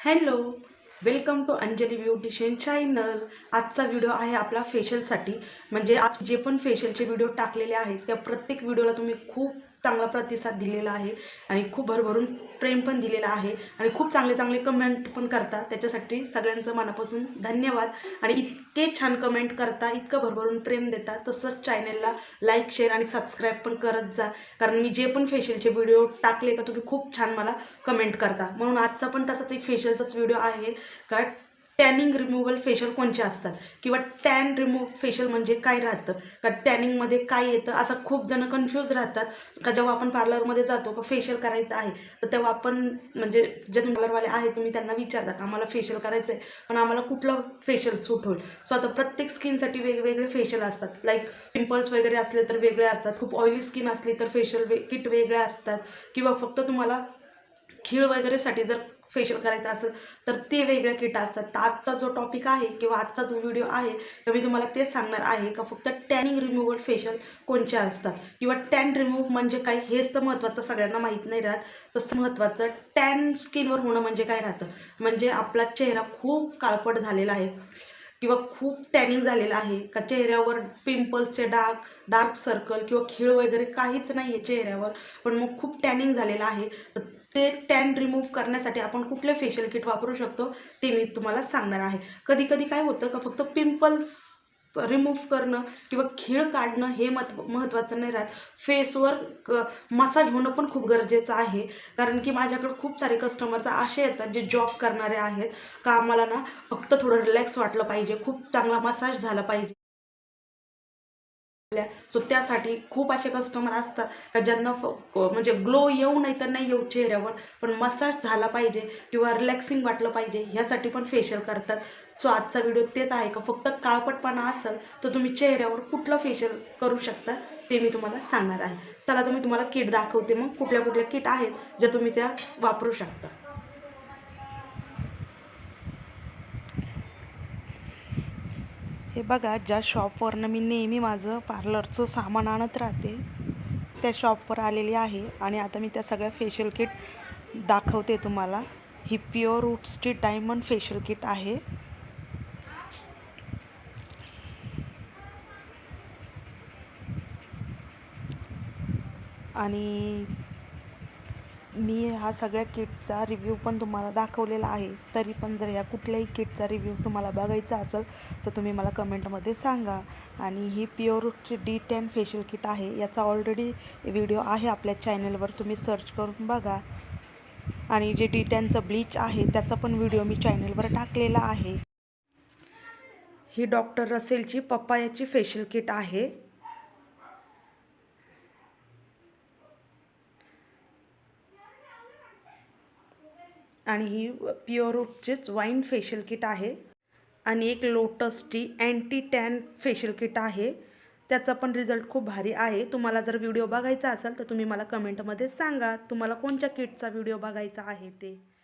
Hello welcome to Anjali beautician channel. आजचा video आहे आपला फेशियलसाठी म्हणजे आज जे पण फेशियलचे व्हिडिओ टाकलेले आहेत त्या प्रत्येक व्हिडिओला तुम्ही खूप चांगला प्रतिसाद दिलेला आहे आणि खूप भरभरून प्रेम पण दिलेला आहे आणि खूप चांगले चांगले कमेंट पण करता त्याच्यासाठी सगळ्यांचं मनापासून धन्यवाद. आणि इतके छान कमेंट करता इतकं भरभरून प्रेम देता तसंच चॅनलला लाईक शेअर आणि सबस्क्राईब पण करत जा. कारण मी जे पण फेशियलचे व्हिडिओ टाकले का तुम्ही खूप छान मला कमेंट करता. म्हणून आजचा पण तसाच एक फेशियलचाच व्हिडिओ आहे. का टॅनिंग रिमूव्हल फेशियल कोणचे असतात? किंवा टॅन रिमूव्ह फेशियल म्हणजे काय राहतं? का टॅनिंगमध्ये काय येतं? असं खूप जण कन्फ्यूज राहतात. का जेव्हा आपण पार्लरमध्ये जातो का फेशियल करायचं आहे तर तेव्हा आपण म्हणजे जे पार्लरवाले आहे तुम्ही त्यांना विचारता का आम्हाला फेशियल करायचं आहे पण आम्हाला कुठलं फेशियल सूट होईल? सो आता प्रत्येक स्किनसाठी वेगवेगळे फेशियल असतात. लाईक पिंपल्स वगैरे असले तर वेगळे असतात. खूप ऑइली स्किन असली तर फेशियल वे किट वेगळे असतात. किंवा फक्त तुम्हाला खीळ वगैरेसाठी जर फेशियल करायचं असेल तर ते वेगळ्या किट असतात. तर आजचा जो टॉपिक आहे किंवा आजचा जो व्हिडिओ आहे तर मी तुम्हाला तेच सांगणार आहे का फक्त टॅनिंग रिमूव्हल फेशियल कोणच्या असतात? किंवा टॅन रिमूव्ह म्हणजे काय? हेच तर महत्त्वाचं सगळ्यांना माहीत नाही राहत. तसं महत्त्वाचं टॅन स्किनवर होणं म्हणजे काय राहतं? म्हणजे आपला चेहरा खूप काळपट झालेला आहे. किंवा खूप टॅनिंग झालेलं आहे. का चेहऱ्यावर पिंपल्सचे डार्क डार्क सर्कल किंवा खीळ वगैरे काहीच नाही आहे चेहऱ्यावर. पण मग खूप टॅनिंग झालेलं आहे. तर ते टॅन रिमूव्ह करण्यासाठी आपण कुठले फेशियल किट वापरू शकतो ते मी तुम्हाला सांगणार आहे. कधी कधी काय होतं का फक्त पिंपल्स रिमूव्ह करणं किंवा खीळ काढणं हे मत महत्त्वाचं नाही राहत. फेसवर क मसाज होणं पण खूप गरजेचं आहे. कारण की माझ्याकडे खूप सारे कस्टमरचा असे येतात जे जॉब करणारे आहेत. का आम्हाला ना फक्त थोडं रिलॅक्स वाटलं पाहिजे. खूप चांगला मसाज झाला पाहिजे. सो त्यासाठी खूप असे कस्टमर असतात का ज्यांना फ म्हणजे ग्लो येऊ नाही तर नाही येऊ चेहऱ्यावर पण मसाज झाला पाहिजे किंवा रिलॅक्सिंग वाटलं पाहिजे ह्यासाठी पण फेशियल करतात. सो आजचा व्हिडिओ तेच आहे का? फक्त काळपटपणा असेल तर तुम्ही चेहऱ्यावर कुठलं फेशियल करू शकता ते मी तुम्हाला सांगणार आहे. चला तर मी तुम्हाला किट दाखवते मग कुठल्या कुठल्या किट आहेत ज्या तुम्ही त्या वापरू शकता. हे बघा ज्या शॉपवरनं मी नेहमी माझं पार्लरचं सामान आणत राहते त्या शॉपवर आलेली आहे. आणि आता मी त्या सगळ्या फेशियल किट दाखवते तुम्हाला. ही प्युअर रूट्सची डायमंड फेशियल किट आहे. आणि मी हा सगळ्या किटचा रिव्ह्यू पण तुम्हाला दाखवलेला आहे. तरी पण जर या कुठल्याही किटचा रिव्ह्यू तुम्हाला बघायचा असेल तर तुम्ही मला कमेंटमध्ये सांगा. आणि ही प्युअरची डी टेन फेशियल किट आहे. याचा ऑलरेडी व्हिडिओ आहे आपल्या चॅनलवर तुम्ही सर्च करून बघा. आणि जे डी टेनचं ब्लीच आहे त्याचा पण व्हिडिओ मी चॅनलवर टाकलेला आहे. ही डॉक्टर रसेलची पप्पायाची फेशियल किट आहे. आणि ही प्युअरूटचीच वाईन फेशियल किट आहे. आणि एक lotus T anti tan facial kit आहे. त्याचा पण रिझल्ट खूप भारी आहे. तुम्हाला जर व्हिडिओ बघायचा असेल तर तुम्ही मला कमेंटमध्ये सांगा. तुम्हाला कोणत्या किटचा व्हिडिओ बघायचा आहे ते?